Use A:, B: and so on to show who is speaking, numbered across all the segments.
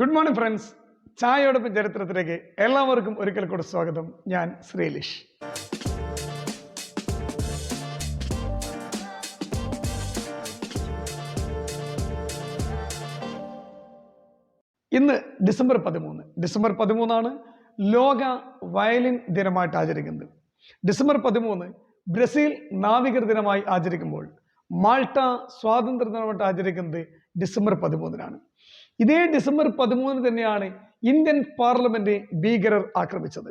A: Good morning friends ചായയോടൊപ്പം ചരിത്രത്തിലേക്ക് എല്ലാവർക്കും ഒരിക്കൽ കൂടെ സ്വാഗതം. ഞാൻ ശ്രീലിഷ്. ഇന്ന് ഡിസംബർ പതിമൂന്ന്. ഡിസംബർ പതിമൂന്നാണ് ലോക വയലിൻ ദിനമായിട്ട് ആചരിക്കുന്നത്. ഡിസംബർ പതിമൂന്ന് ബ്രസീൽ നാവികർ ദിനമായി ആചരിക്കുമ്പോൾ മാൾട്ട സ്വാതന്ത്ര്യ ദിനമായിട്ട് ആചരിക്കുന്നത് ഡിസംബർ പതിമൂന്നിനാണ്. ഇതേ ഡിസംബർ പതിമൂന്നിന് തന്നെയാണ് ഇന്ത്യൻ പാർലമെന്റ് ഭീകരർ ആക്രമിച്ചത്.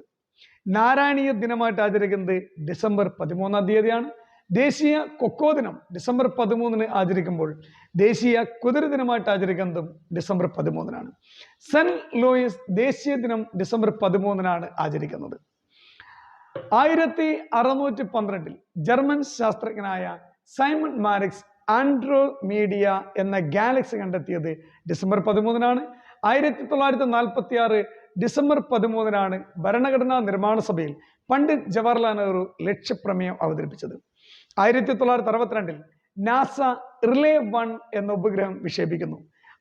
A: നാരായണീയ ദിനമായിട്ട് ആചരിക്കുന്നത് ഡിസംബർ പതിമൂന്നാം തീയതിയാണ്. ദേശീയ കൊക്കോ ദിനം ഡിസംബർ പതിമൂന്നിന് ആചരിക്കുമ്പോൾ ദേശീയ കുതിര ദിനമായിട്ട് ആചരിക്കുന്നതും ഡിസംബർ പതിമൂന്നിനാണ്. സെൻ ലൂയിസ് ദേശീയ ദിനം ഡിസംബർ പതിമൂന്നിനാണ് ആചരിക്കുന്നത്. ആയിരത്തി അറുന്നൂറ്റി പന്ത്രണ്ടിൽ ജർമ്മൻ ശാസ്ത്രജ്ഞനായ സൈമൺ മാരിക്സ് ആൻഡ്രോ മീഡിയ എന്ന ഗാലക്സി കണ്ടെത്തിയത് ഡിസംബർ പതിമൂന്നിനാണ്. ആയിരത്തി തൊള്ളായിരത്തി നാൽപ്പത്തി ആറ് ഡിസംബർ പതിമൂന്നിനാണ് ഭരണഘടനാ നിർമ്മാണ സഭയിൽ പണ്ഡിറ്റ് ജവഹർലാൽ നെഹ്റു ലക്ഷ്യപ്രമേയം അവതരിപ്പിച്ചത്. ആയിരത്തി തൊള്ളായിരത്തി അറുപത്തിരണ്ടിൽ നാസ റിലേ വൺ എന്ന ഉപഗ്രഹം വിക്ഷേപിക്കുന്നു.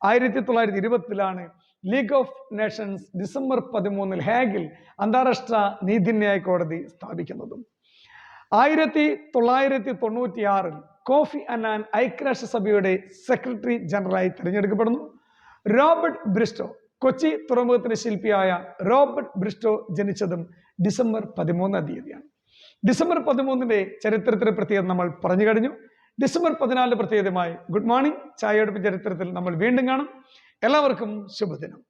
A: ആയിരത്തി തൊള്ളായിരത്തി ഇരുപത്തിലാണ് ലീഗ് ഓഫ് നേഷൻസ് ഡിസംബർ പതിമൂന്നിൽ ഹാഗിൽ അന്താരാഷ്ട്ര നീതിന്യായ കോടതി സ്ഥാപിക്കുന്നതും. ആയിരത്തി തൊള്ളായിരത്തി തൊണ്ണൂറ്റി ആറിൽ കോഫി അന്നാൻ ഐക്യരാഷ്ട്രസഭയുടെ സെക്രട്ടറി ജനറലായി തിരഞ്ഞെടുക്കപ്പെടുന്നു. റോബർട്ട് ബ്രിസ്റ്റോ കൊച്ചി തുറമുഖത്തിന്റെ ശില്പിയായ റോബർട്ട് ബ്രിസ്റ്റോ ജനിച്ചതും ഡിസംബർ പതിമൂന്നാം തീയതിയാണ്. ഡിസംബർ പതിമൂന്നിന്റെ ചരിത്രത്തിലെ പ്രത്യേകത നമ്മൾ പറഞ്ഞു കഴിഞ്ഞു. ഡിസംബർ പതിനാലിന്റെ പ്രത്യേകതയുമായി ഗുഡ് മോർണിംഗ് ചായയുടെ ചരിത്രത്തിൽ നമ്മൾ വീണ്ടും കാണും. എല്ലാവർക്കും ശുഭദിനം.